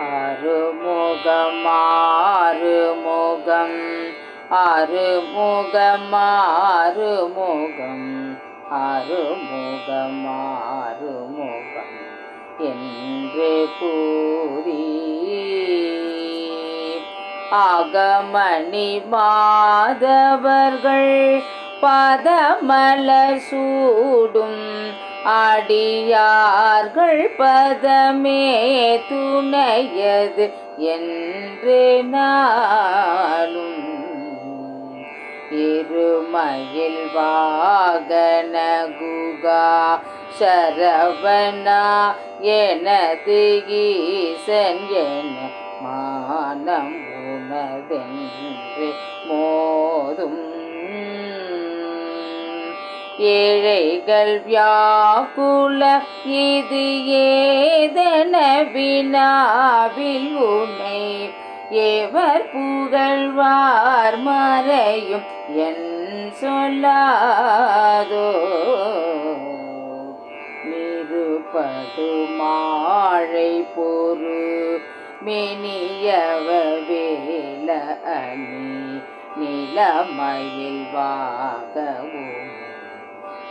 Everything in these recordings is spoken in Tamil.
அருமுகம் ஆறுமுகம் அருமுகம் ஆறுமுகம் அருமுகம் ஆறுமுகம் என்று கூறி ஆகமணி மாதவர்கள் பதமலர் சூடும் அடியார்கள் பதமே துணையது என்று நாளும் இருமயில் வாகன குகா சரவணா எனது ஈசன் என மானம் உனதென்று மோ ஏழைகள் வியாக்குல இது ஏதன வினாவில் உன்னை ஏவர் புகழ்வார் மறையும் என் சொல்லாதோ? நிருபடு மாழை பொறு மெனியவ வேல அணி நிலமயில் வா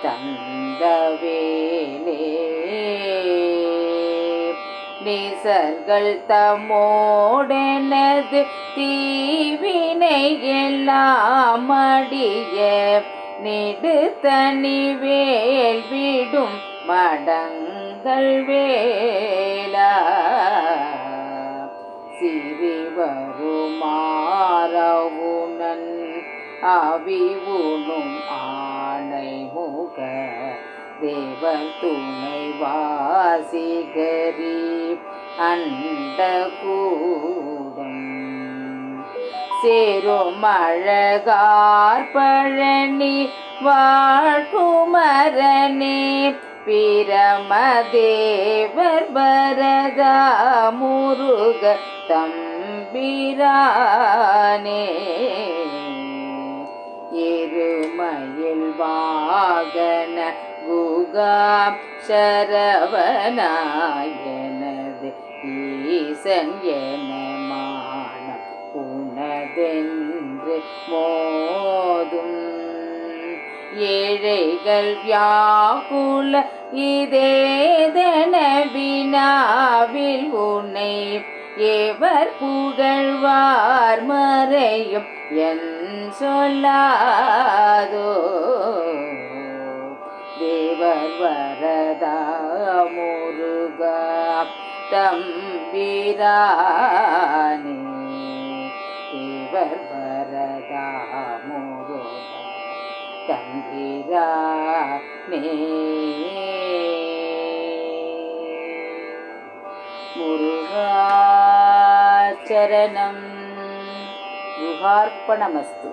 தந்தவேலே. நீசர்கள் தமோடனது தீவினை எல்லாம் அடிய நெடு தனி வேல் விடும் மடங்கள் வேலா சிறி வருமாறவுணன் அவிவுணும் ஆணை தேவன் துணை வாசிகரி அண்ட கூடும் சேரும் அழகார் பழனி வாழ்குமரனே பிரமதேவர் பரதா முருக தம்பிரானே. இருமயில் வாகன சரவணாயனது ஈசன் என மானம் உனதென்று மோதும். ஏழைகள் வியாக்குல இதேதன வினாவில் உன்னை எவர் புகழ்வார் மறையும் என் சொல்லாதோ? தேவர் வரதா முருகா தம்பிரானே தேவர் வரதா முருகா தம்பிரானே. முருகாச்சரணம் குஹார்ப்பணமஸ்து